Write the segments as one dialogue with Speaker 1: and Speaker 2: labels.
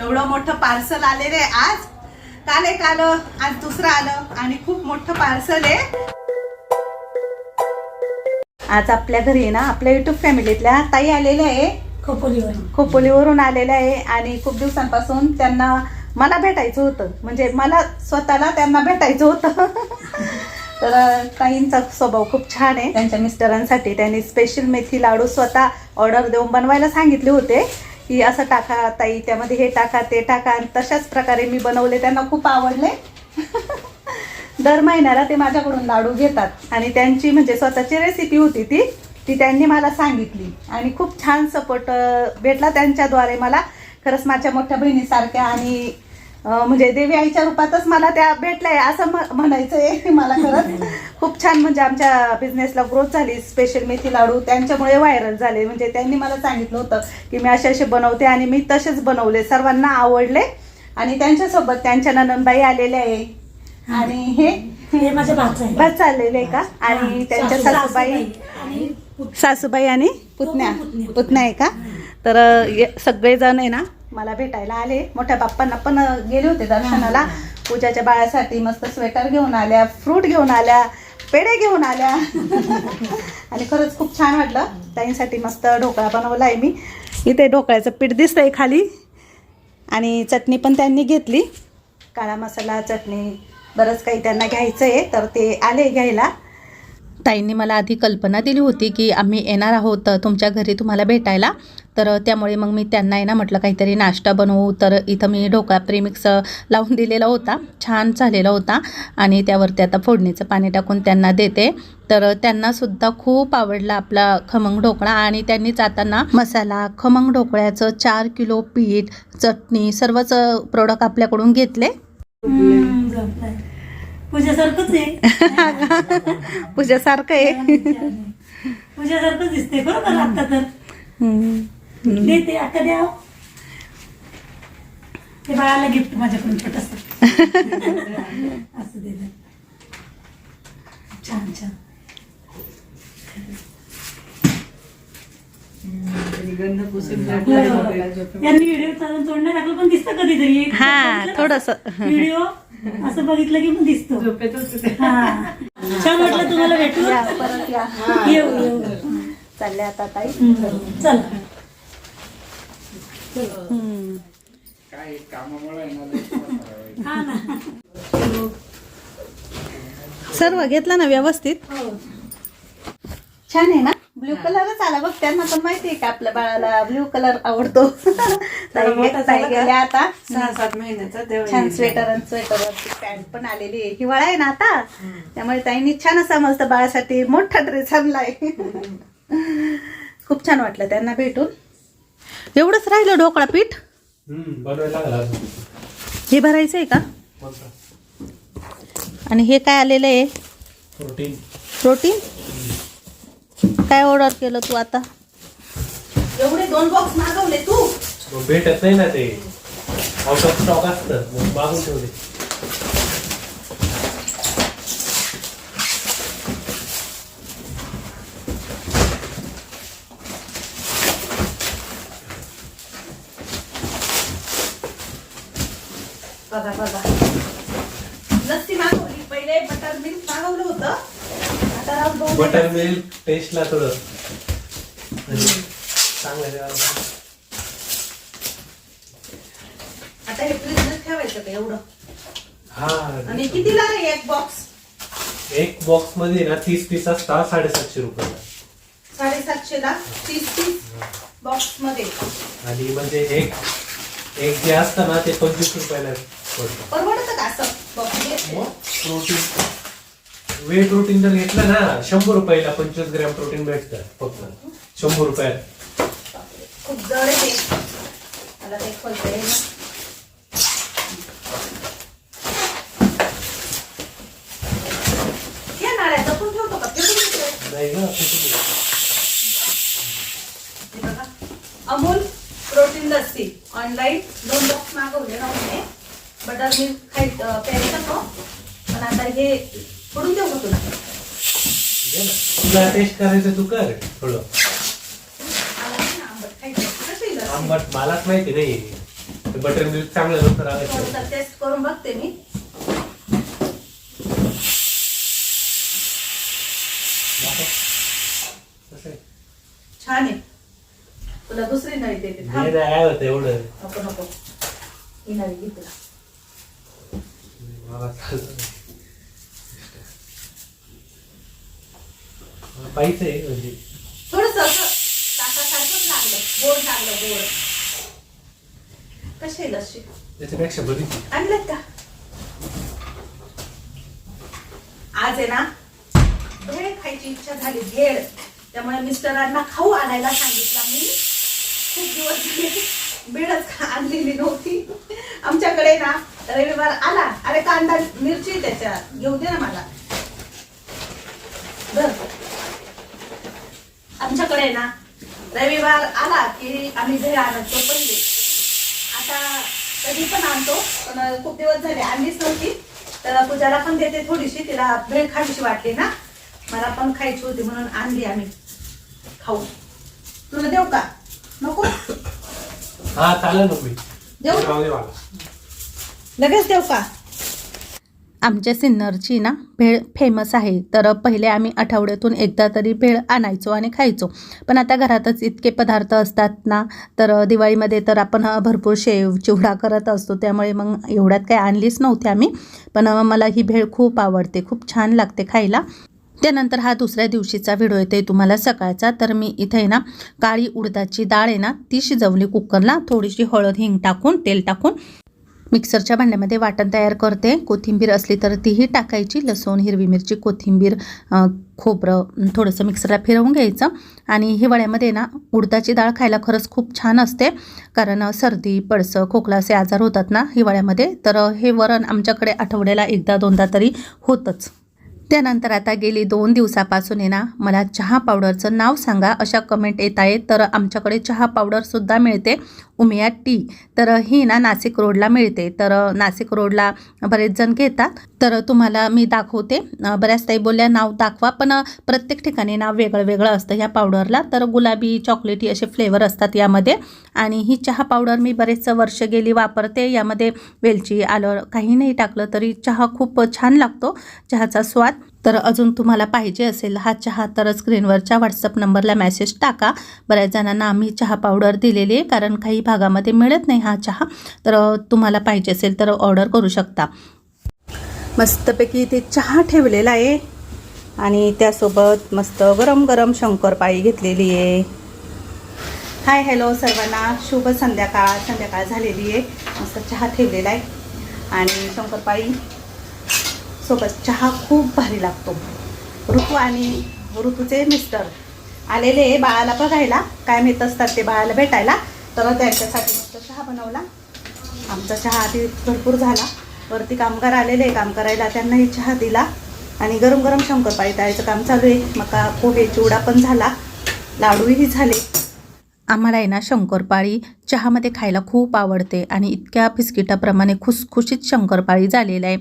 Speaker 1: एवढं मोठं पार्सल आलेलं आहे आज. काल एक आलं आज दुसरं आलं आणि खूप मोठं पार्सल आहे. आज आपल्या घरी ना आपल्या युट्यूब फॅमिलीतल्या ताई आलेल्या आहे.
Speaker 2: खोपोलीवरून.
Speaker 1: खोपोलीवरून आलेल्या आहे आणि खूप दिवसांपासून त्यांना मला भेटायचं होतं. म्हणजे मला स्वतःला त्यांना भेटायचं होतं. तर ताईंचा स्वभाव खूप छान आहे. त्यांच्या मिस्टरांसाठी. त्यांनी स्पेशल मेथी लाडू स्वतः ऑर्डर देऊन बनवायला सांगितले होते. की असं टाका ताई त्यामध्ये हे टाका ते टाका. आणि तशाच प्रकारे मी बनवले त्यांना खूप आवडले. दर महिन्याला ते माझ्याकडून लाडू घेतात. आणि त्यांची म्हणजे स्वतःची रेसिपी होती ती ती त्यांनी मला सांगितली. आणि खूप छान सपोर्ट भेटला त्यांच्याद्वारे मला. खरंच माझ्या मोठ्या बहिणीसारख्या आणि म्हणजे देवी आईच्या रूपातच मला त्या भेटल्या आहे असं म्हणायचं आहे मला खरंच. खूप छान म्हणजे आमच्या बिझनेसला ग्रोथ झाली. स्पेशल मेथी लाडू त्यांच्यामुळे व्हायरल झाले. म्हणजे त्यांनी मला सांगितलं होतं की मी असे असे बनवते आणि मी तसेच बनवले. सर्वांना आवडले. आणि त्यांच्यासोबत त्यांच्या ननंदबाई आलेल्या आहे. आणि हे?
Speaker 2: हे माझ्या
Speaker 1: बस चाललेले का? आणि त्यांच्या
Speaker 2: सासू-
Speaker 1: सासूबाई? सासूबाई आणि पुतण्या.
Speaker 2: पुतण्या.
Speaker 1: आहे का? तर सगळेजण आहे ना मला भेटायला आले. मोठ्या बाप्पांना पण गेले होते दर्शनाला. पूजाच्या बाळासाठी मस्त स्वेटर घेऊन आल्या फ्रूट घेऊन आल्या पेढे घेऊन आल्या. आणि खरंच खूप छान वाटलं. ताईंसाठी मस्त ढोकळा बनवला आहे मी. इथे ढोकळ्याचं पीठ दिसतंय खाली. आणि चटणी पण त्यांनी घेतली. काळा मसाला चटणी बरंच काही त्यांना घ्यायचं आहे तर ते आले घ्यायला. ताईंनी मला आधी कल्पना दिली होती की आम्ही येणार आहोत तुमच्या घरी तुम्हाला भेटायला. तर त्यामुळे मग मी त्यांना आहे ना म्हटलं काहीतरी नाश्ता बनवू. तर इथं मी ढोकळा प्रेमिक्स लावून दिलेला होता. छान झालेला होता. आणि त्यावरती आता फोडणीचं पाणी टाकून त्यांना देते. तर त्यांना सुद्धा खूप आवडला आपला खमंग ढोकळा. आणि त्यांनी जाताना मसाला खमंग ढोकळ्याचं चार किलो पीठ चटणी सर्वच प्रोडक्ट आपल्याकडून घेतले.
Speaker 2: पूजासारखंच आहे.
Speaker 1: पूजासारखं आहे.
Speaker 2: पूजासारखंच दिसते बरोबर आता तर.
Speaker 1: हम्म.
Speaker 2: देते आता द्या. ते बाळाला गिफ्ट माझ्याकडून छोटस. असं दे छान छान. यांनी व्हिडिओ चालून तोंड टाकलं पण दिसतं कधीतरी.
Speaker 1: हा, थोडंसं.
Speaker 2: व्हिडिओ असं बघितलं की पण दिसतो. हा. छान वाटलं तुम्हाला भेटून.
Speaker 1: या परत या.
Speaker 2: येऊ येऊ.
Speaker 1: चालले आता ताई.
Speaker 2: हम्म, हा ना.
Speaker 1: सर्व घेतला ना व्यवस्थित?
Speaker 2: हो.
Speaker 1: छान आहे ना? ब्ल्यू कलरच आला बघ त्यांना पण माहिती आहे का आपल्या बाळाला ब्ल्यू कलर आवडतो. आता
Speaker 3: सहा सात महिन्याचा
Speaker 1: छान. स्वेटर आणि स्वेटर वरती पॅन्ट पण आलेली आहे. हिवाळा आहे ना आता. त्यामुळे ताईंनी छान असा मस्त बाळासाठी मोठा ड्रेस आणलाय. खूप छान वाटलं त्यांना भेटून. एवढंच राहिलं ढोकळा पीठ. हे भरायचं आहे का? आणि हे काय आलेलं आहे?
Speaker 4: प्रोटीन.
Speaker 1: प्रोटीन? काय ऑर्डर केलं तू आता? एवढे दोन बॉक्स मागवले तू?
Speaker 4: भेटत नाही ना ते. आउट ऑफ स्टॉक असतं मग मागून ठेवले.
Speaker 1: बघा बघा. लस्सी मागवली. पहिले बटर मिल्क मागवलं होतं. आता
Speaker 4: बटर मिल्क टेस्टला थोडं. चांगलं.
Speaker 1: आता हे फ्रीजमध्ये ठेवायचं का एवढं?
Speaker 4: हा.
Speaker 1: आणि कितीला आहे एक बॉक्स
Speaker 4: एक बॉक्समध्ये ना तीस पीस असतात साडेसातशे रुपयाला.
Speaker 1: साडेसातशे ला तीस तीस बॉक्समध्ये.
Speaker 4: आणि म्हणजे एक एक जे असतं ना ते पंचवीस रुपयाला
Speaker 1: परवडतं का असं? बॉक्स
Speaker 4: मग प्रोटीन वे प्रोटीन जर घेतलं ना शंभर रुपयाला पंचवीस ग्रॅम प्रोटीन भेटतं फक्त. शंभर रुपयात.
Speaker 1: खूप जड आहे ते. मला ते खोलता येईल ना. या ठेवतो का? फेकून?
Speaker 4: नाही फेकून दे.
Speaker 1: हे बघा. अमूल प्रोटीन लस्सी ऑनलाईन दोन बॉक्स मागवले नव्हते बटर मिल्क खाय अं, प्यायचं तो पण आता हे फोडून देऊ का तुला
Speaker 4: दे ना. तुला टेस्ट करायचं तू कर. थोडं
Speaker 1: नाही आंबट
Speaker 4: मलाच माहिती नाही. बटर मिल्क चांगलं नंतर आलं
Speaker 5: टेस्ट करून बघते मी? छान आहे. तुला दुसरी नळी देते. थांब.
Speaker 4: हे काय होतं एवढं.
Speaker 5: नको नको. ही नळी घे तुला
Speaker 4: मला चालतं नाही. मला पाहिजे आहे म्हणजे.
Speaker 5: थोडस ताकासारखंच लागलं. गोड लागलं गोड. कशी आहे लस्सी?
Speaker 4: त्याच्यापेक्षा बरी.
Speaker 5: आणलं का? आज आहे ना भेळ खायची इच्छा झाली भेळ. त्यामुळे मिस्टरांना खाऊ आणायला सांगितलं मी. खूप दिवस झाले भेळच आणलेली नव्हती. आमच्याकडे ना रविवार आला. अरे कांदा मिरची त्याच्यात. घेऊ दे ना मला. आमच्याकडे ना? रविवार आला की आम्ही भेळ आणतो पहिले आता कधी पण आणतो पण खूप दिवस झाले आणलीच नव्हती. तर पूजाला पण देते थोडीशी तिला भेळ खावीशी वाटली ना. मला पण खायची होती म्हणून आणली आम्ही. खाऊ. तुला देऊ का? नको?
Speaker 4: हा चालेल
Speaker 5: देऊ? लगेच देऊ का?
Speaker 1: आमच्या सिन्नरची ना भेळ फेमस आहे. तर पहिले आम्ही आठवड्यातून एकदा तरी भेळ आणायचो आणि खायचो. पण आता घरातच इतके पदार्थ असतात ना तर दिवाळीमध्ये तर आपण भरपूर शेव चिवडा करत असतो. त्यामुळे मग एवढ्यात काही आणलीच नव्हती आम्ही. पण मला ही भेळ खूप आवडते. खूप छान लागते खायला. त्यानंतर हा दुसऱ्या दिवशीचा व्हिडिओ येते तुम्हाला सकाळचा. तर मी इथे आहे ना काळी उडदाची डाळ आहे ना ती शिजवली कुकरला थोडीशी हळद हिंग टाकून तेल टाकून मिक्सरच्या भांड्यामध्ये वाटण तयार करते. कोथिंबीर असली तर तीही टाकायची. लसूण हिरवी मिरची कोथिंबीर खोबरं थोडंसं मिक्सरला फिरवून घ्यायचं. आणि हिवाळ्यामध्ये ना उडदाची डाळ खायला खरंच खूप छान असते. कारण सर्दी पडसं खोकला असे आजार होतात ना हिवाळ्यामध्ये. तर हे वरण आमच्याकडे आठवड्याला एकदा दोनदा तरी होतंच. त्यानंतर आता गेली दोन दिवसापासून आहे ना मला चहा पावडरचं नाव सांगा. अशा कमेंट येत आहेत. तर आमच्याकडे चहा पावडरसुद्धा मिळते. उमिया टी. तर ही ना नाशिक रोडला मिळते. तर नाशिक रोडला बरेच जण घेतात. तर तुम्हाला मी दाखवते. बऱ्याच ताई बोलल्या नाव दाखवा. पण प्रत्येक ठिकाणी नाव वेगळं वेगळं असतं ह्या पावडरला. तर गुलाबी चॉकलेटी असे फ्लेवर असतात यामध्ये. आणि ही चहा पावडर मी बरेच वर्ष गेली वापरते. यामध्ये वेलची आलं काही नाही टाकलं तरी चहा खूप छान लागतो. चहाचा स्वाद तर अजून तुम्हाला पाहिजे असेल हा चहा तर स्क्रीनवरच्या व्हॉट्सअप नंबरला मेसेज टाका. बऱ्याच जणांना आम्ही चहा पावडर दिलेली आहे कारण काही भागामध्ये मिळत नाही हा चहा. तर तुम्हाला पाहिजे असेल तर ऑर्डर करू शकता. मस्तपैकी इथे चहा ठेवलेला आहे. आणि त्यासोबत मस्त गरम गरम शंकरपाळी घेतलेली आहे.
Speaker 5: हाय हॅलो सर्वांना. शुभ संध्याकाळ. संध्याकाळ झालेली आहे. मस्त चहा ठेवलेला आहे. आणि शंकरपाळी सोबत चहा खूप भारी लागतो. ऋतू आणि ऋतूचे मिस्टर आलेले बाळाला बघायला. काय मिळत असतात ते बाळाला भेटायला. तर त्यांच्यासाठी मस्त चहा बनवला. आमचा चहा आधी भरपूर झाला. वरती कामगार आलेले काम करायला त्यांनाही चहा दिला. आणि गरम गरम शंकरपाळी तळायचं काम चालू आहे. मका पोहे चिवडा पण झाला. लाडूही झाले.
Speaker 1: आम्हाला आहे ना शंकरपाळी चहामध्ये खायला खूप आवडते आणि इतक्या बिस्किटाप्रमाणे खुसखुशीत शंकरपाळी झालेलं आहे.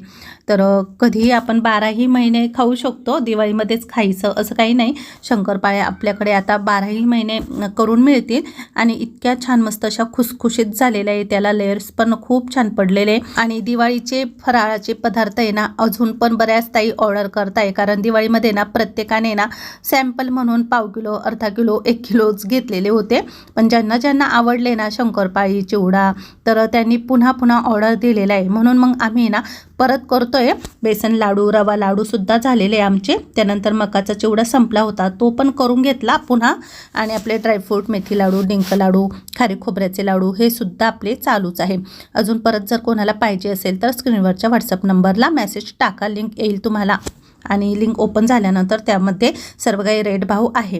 Speaker 1: तर कधीही आपण बाराही महिने खाऊ शकतो दिवाळीमध्येच खायचं असं काही नाही. शंकरपाळ्या आपल्याकडे आता बाराही महिने करून मिळतील आणि इतक्या छान मस्त अशा खुसखुशीत झालेल्या आहे त्याला लेयर्स पण खूप छान पडलेले आहे. आणि दिवाळीचे फराळाचे पदार्थ आहे ना अजून पण बऱ्याच ताई ऑर्डर करताय. कारण दिवाळीमध्ये ना प्रत्येकाने ना सॅम्पल म्हणून पाव किलो अर्धा किलो एक किलोच घेतलेले होते. पण ज्यांना ज्यांना आवडले ना शंकरपाळी चिवडा तर त्यांनी पुन्हा पुन्हा ऑर्डर दिलेला आहे. म्हणून मग आम्ही ना परत करतो आहे बेसन लाडू रवा लाडूसुद्धा झालेले आहे आमचे. त्यानंतर मकाचा चिवडा संपला होता. तो पण करून घेतला पुन्हा. आणि आपले ड्रायफ्रूट मेथी लाडू डिंक लाडू खारी खोबऱ्याचे लाडू हे सुद्धा आपले चालूच आहे. अजून परत जर कोणाला पाहिजे असेल तर स्क्रीनवरच्या व्हॉट्सअप नंबरला मेसेज टाका. लिंक येईल तुम्हाला. आणि लिंक ओपन झाल्यानंतर त्यामध्ये सर्व काही रेट भाव आहे.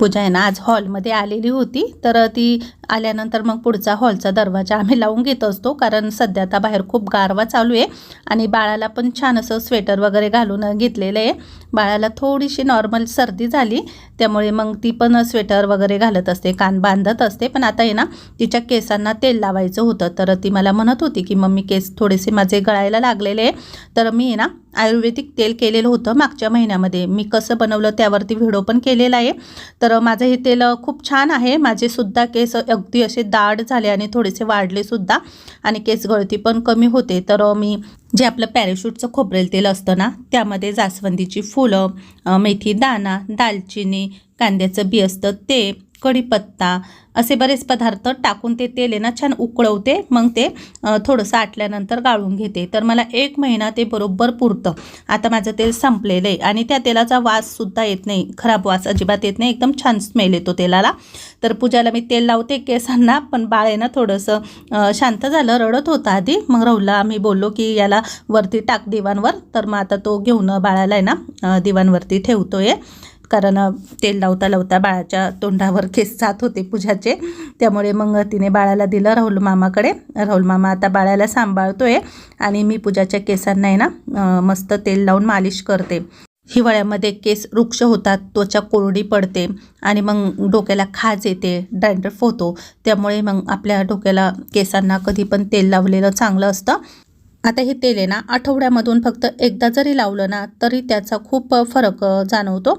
Speaker 1: पूजा आहे ना आज हॉलमध्ये आलेली होती. तर ती आल्यानंतर मग पुढचा हॉलचा दरवाजा आम्ही लावून घेत असतो. कारण सध्या आता बाहेर खूप गारवा चालू आहे. आणि बाळाला पण छान असं स्वेटर वगैरे घालून घेतलेलं आहे. बाळाला थोडीशी नॉर्मल सर्दी झाली. त्यामुळे मग ती पण स्वेटर वगैरे घालत असते कान बांधत असते. पण आता आहे ना तिच्या केसांना तेल लावायचं होतं. तर ती मला म्हणत होती की मम्मी केस थोडेसे माझे गळायला लागलेले आहे. तर मी आहे ना आयुर्वेदिक तेल केलेलं होतं मागच्या महिन्यामध्ये. मी कसं बनवलं त्यावरती व्हिडिओ पण केलेला आहे. तर माझं हे तेल खूप छान आहे. माझे सुद्धा केस अगदी असे दाढ झाले आणि थोडेसे वाढले सुद्धा आणि केस गळती पण कमी होते. तर मी जे आपलं पॅराशूटचं खोबरेल तेल असतं ना त्यामध्ये जास्वंदीची फुलं मेथी दाणा दालचिनी कांद्याचं बी असतं ते कढीपत्ता असे बरेच पदार्थ टाकून ते तेल आहे ना छान उकळवते. मग ते थोडंसं आटल्यानंतर गाळून घेते. तर मला एक महिना ते बरोबर पुरतं. आता माझं तेल संपलेलं आहे आणि त्या तेलाचा वाससुद्धा येत नाही. खराब वास अजिबात येत नाही. एकदम छान स्मेल येतो तेलाला. तर पूजाला मी तेल लावते केसांना पण बाळ आहे ना थोडंसं शांत झालं रडत होतं आधी. मग राहुलला आम्ही बोललो की याला वरती टाक दिवाणवर. तर मग आता तो घेऊन बाळाला आहे ना दिवाणवरती ठेवतो आहे कारण तेल लावता लावता बाळाच्या तोंडावर केस जात होते पूजाचे. त्यामुळे मग तिने बाळाला दिलं राहुल मामाकडे. राहुल मामा आता बाळाला सांभाळतोय आणि मी पूजाच्या केसांना आहे ना मस्त तेल लावून मालिश करते. हिवाळ्यामध्ये केस वृक्ष होतात त्वचा कोरडी पडते आणि मग डोक्याला खाज येते डँड्रफ होतो. त्यामुळे मग आपल्या डोक्याला केसांना कधी पण तेल लावलेलं चांगलं असतं. आता हे तेल आहे ना आठवड्यामधून फक्त एकदा जरी लावलं ना तरी त्याचा खूप फरक जाणवतो.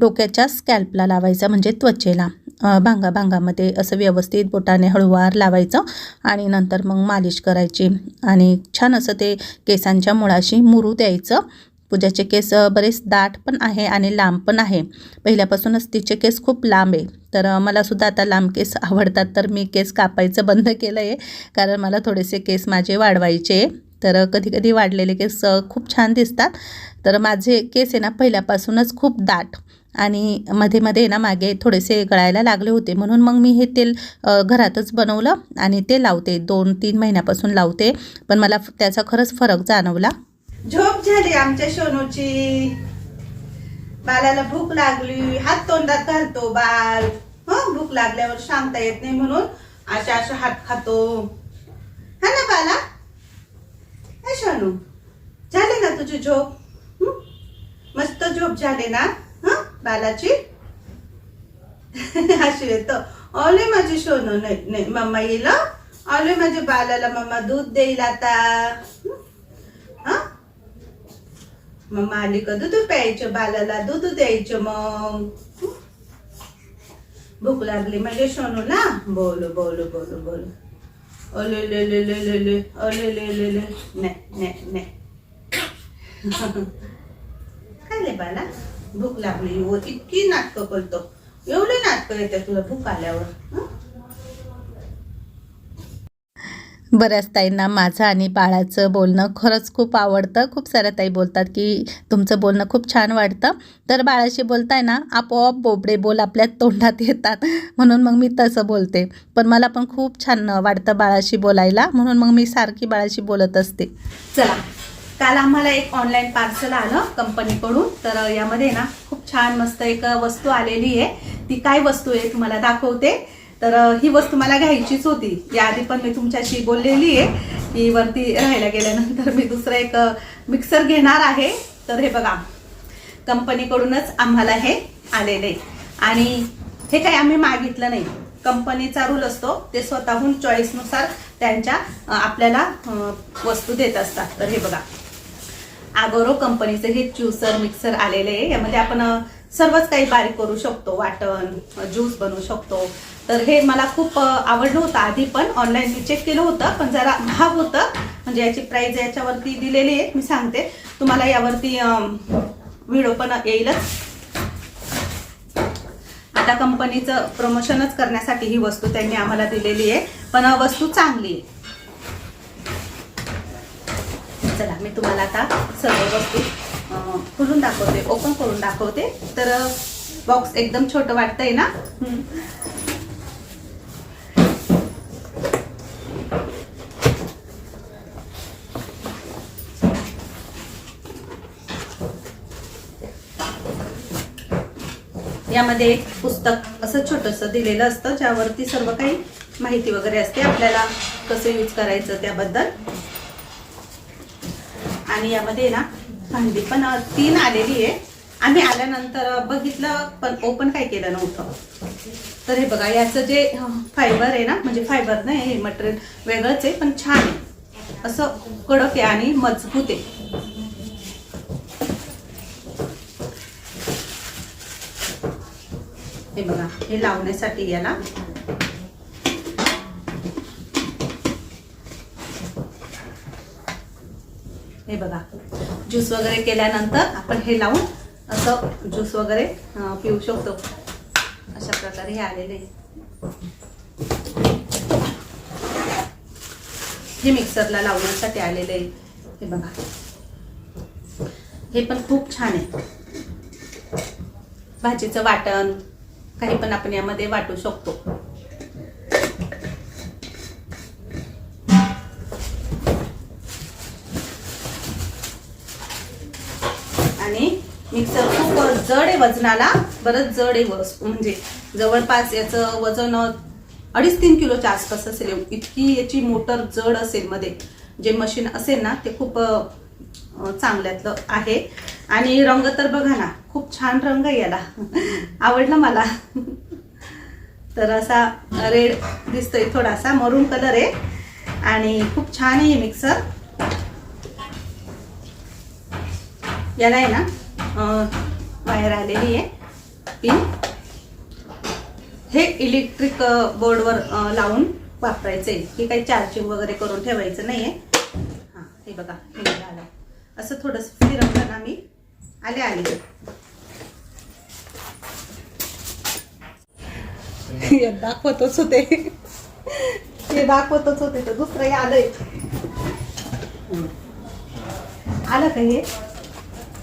Speaker 1: डोक्याच्या स्कॅल्पला लावायचा म्हणजे त्वचेला. भांगा भांगामध्ये असं व्यवस्थित बोटाने हळूवार लावायचं आणि नंतर मग मालिश करायची. आणि छान असं ते केसांच्या मुळाशी मुरू द्यायचं. पूजाचे केस बरेच दाट पण आहे आणि लांब पण आहे. पहिल्यापासूनच तिचे केस खूप लांब आहे. तर मला मलासुद्धा आता लांब केस आवडतात तर मी केस कापायचं बंद केलं आहे कारण मला थोडेसे केस माझे वाढवायचे. तर कधी कधी वाढलेले केस खूप छान दिसतात. तर माझे केस आहे ना पहिल्यापासूनच खूप दाट. आणि मध्ये मध्ये ना मागे थोडेसे गळायला लागले होते. म्हणून मग मी हे तेल घरातच बनवलं आणि ते लावते. दोन तीन महिन्यापासून लावते. पण मला त्याचा खरंच फरक जाणवला.
Speaker 6: झोप झाली आमच्या सोनूची बालाला भूक लागली. हात तोंडात घालतो बाल हं हो, भूक लागल्यावर शांत येत नाही म्हणून अशा अशा हात खातो. हा ना बाला सोनू झाली ना तुझी झोप? मस्त झोप झाली ना? बालाजी? बालाची हसू येतं ओले माझी सोनू. नाही नाही मम्मा येईल हं? माझ्या बालाला मम्मा दूध देईल आता. हा? मम्मा आली का दूध प्यायचं? बालाला दूध द्यायचं मग. भूक लागली म्हणजे सोनू ना बोलू बोलू बोलू बोलू. ओले ले ले ले ले ले ओले ले ले ले नाही नाही नाही. काय रे बाला? भूक लागली व इतकी नाटकं करतो. एवढे नाटकं येते तुला भूक आल्यावर?
Speaker 1: बऱ्याच ताईंना माझं आणि बाळाचं बोलणं खरंच खूप आवडतं. खूप साऱ्या ताई बोलतात की तुमचं बोलणं खूप छान वाटतं. तर बाळाशी बोलताय ना आपोआप बोबडे बोल आपल्या तोंडात येतात. म्हणून मग मी तसं बोलते. पण मला पण खूप छान वाटतं बाळाशी बोलायला. म्हणून मग मी सारखी बाळाशी बोलत असते.
Speaker 6: चला. काल आम्हाला एक ऑनलाईन पार्सल आलं कंपनीकडून तर यामध्ये ना खूप छान मस्त एक वस्तू आलेली आहे. ती काय वस्तू आहे तुम्हाला दाखवते. तर ही वस्तू मला घ्यायचीच होती. याआधी पण मी तुमच्याशी बोललेली आहे की वरती राहायला गेल्यानंतर मी दुसरं एक मिक्सर घेणार आहे. तर हे बघा कंपनीकडूनच आम्हाला हे आलेले आणि हे काही आम्ही मागितलं नाही. कंपनीचा रूल असतो ते स्वतःहून चॉईसनुसार त्यांच्या आपल्याला वस्तू देत असतात. तर हे बघा. आगोरो कंपनीचं हे ज्युसर मिक्सर आलेले आहे. यामध्ये आपण सर्वच काही बारीक करू शकतो. वाटण ज्यूस बनवू शकतो. तर हे मला खूप आवडलं होतं आधी पण. ऑनलाईन मी चेक केलं होतं पण जरा महाग होतं. म्हणजे याची प्राईज याच्यावरती दिलेली आहे. मी सांगते. तुम्हाला यावरती व्हिडिओ पण येईलच. आता कंपनीचं प्रमोशनच करण्यासाठी ही वस्तू त्यांनी आम्हाला दिलेली आहे. पण वस्तू चांगली आहे चला मी तुम्हाला आता सर्व वस्तू खुलून खोलून दाखवते ओपन करून दाखवते. तर बॉक्स एकदम छोटं वाटतंय ना?
Speaker 1: यामध्ये एक पुस्तक असं छोटंसं दिलेलं असतं ज्यावरती सर्व काही माहिती वगैरे असते. आपल्याला कसं यूज करायचं त्याबद्दल. आणि यामध्ये ना भांडी पण तीन आलेली आहे. आम्ही आल्यानंतर बघितलं पण ओपन काय केलं नव्हतं. तर हे बघा याचं जे फायबर आहे ना म्हणजे फायबर नाही हे मटेरियल वेगळंच आहे पण छान आहे. असं कडक आहे आणि मजबूत आहे. हे बघा हे लावण्यासाठी याला हे बघा ज्यूस वगैरे केल्यानंतर आपण हे लावून असं ज्यूस वगैरे पिऊ शकतो. अशा प्रकारे हे आलेले हे मिक्सरला लावण्यासाठी आलेले हे बघा. हे पण खूप छान आहे. भाजीचं वाटण काही पण आपण यामध्ये वाटू शकतो. मिक्सर खूप जड आहे वजनाला बरंच जड आहे वस म्हणजे जवळपास याचं वजन अडीच तीन किलोच्या आसपास असेल. इतकी याची मोटर जड असेल मध्ये. जे मशीन असेल ना ते खूप चांगल्यातलं आहे. आणि रंग तर बघा ना खूप छान रंग आहे याला. आवडला मला. तर असा रेड दिसतोय थोडासा मरून कलर आहे. आणि खूप छान आहे मिक्सर. याला आहे ना वायर आलेली आहे. पिन हे इलेक्ट्रिक बोर्डवर लावून वापरायचं. आहे हे काही चार्जिंग वगैरे करून ठेवायचं नाही आहे हां हे बघा हे आलं. असं थोडंसं फिरवताना मी आले आले. हे दाखवतच होते. हे दाखवतच होते तर दुसरं हे. आलंय आलं का हे
Speaker 7: लांब ठेवायचं ना कॅमेरा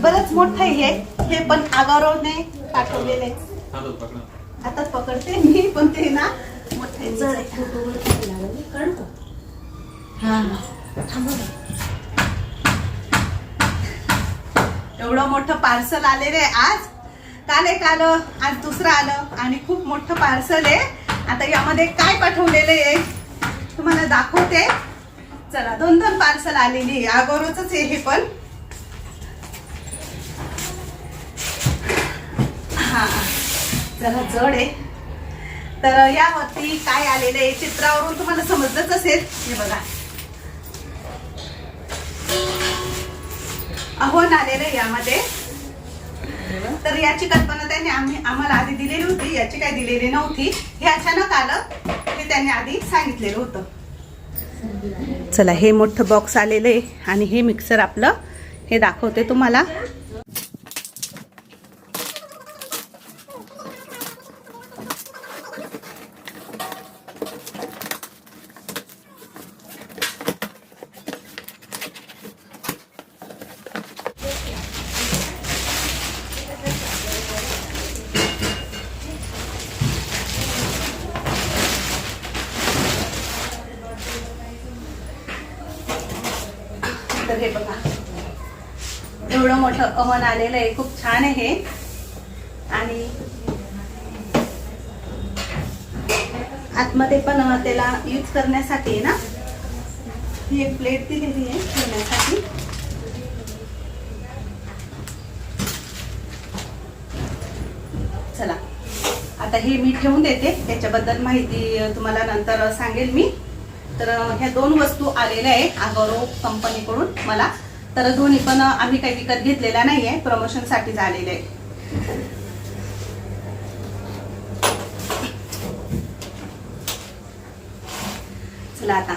Speaker 1: बरंच मोठं आहे हे. हे पण आगारोने पाठवलेलं आहे. आताच पकडते मी पण ते ना मोठं जड
Speaker 7: हा
Speaker 1: एवढं मोठं पार्सल आलेलं आहे आज. काल एक आलं आज दुसरं आलं. आणि खूप मोठं पार्सल आहे. आता यामध्ये काय पाठवलेलं आहे तुम्हाला दाखवते. चला दोन दोन पार्सल आलेली आहे हे पण. हा. जरा जड आहे. तर यावरती काय आलेलं आहे चित्रावरून तुम्हाला समजलंच असेल. हे बघा. अहोन आलेलं आहे यामध्ये. तर याची कल्पना त्यांनी आम्ही आम्हाला आधी दिलेली होती. याची काही दिलेली नव्हती. हे अचानक आलं. हे त्यांनी आधी सांगितलेलं होतं. चला हे मोठं बॉक्स आलेलं आहे आणि हे मिक्सर आपलं हे दाखवते तुम्हाला. तर हे बघा. एवढं मोठं अवन आलेलं आहे. खूप छान आहे हे. आणि आतमध्ये पण त्याला यूज करण्यासाठी आहे ना? ही एक प्लेट दिलेली आहे ठेवण्यासाठी. चला. आता हे मी ठेवून देते. त्याच्याबद्दल माहिती तुम्हाला नंतर सांगेल मी. तर ह्या दोन वस्तू आलेल्या आहेत आगौरव कंपनीकडून मला. तर दोन्ही पण आम्ही काही विकत घेतलेल्या नाही आहे प्रमोशनसाठी झालेले आहे चला आता.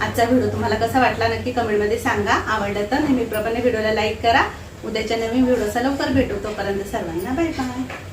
Speaker 1: आजचा व्हिडिओ तुम्हाला कसा वाटला नक्की कमेंटमध्ये सांगा. आवडलं तर नेहमीप्रमाणे व्हिडिओला लाईक करा. उद्याच्या नवीन व्हिडिओचा लवकर भेटू. तोपर्यंत सर्वांना बाय बाय.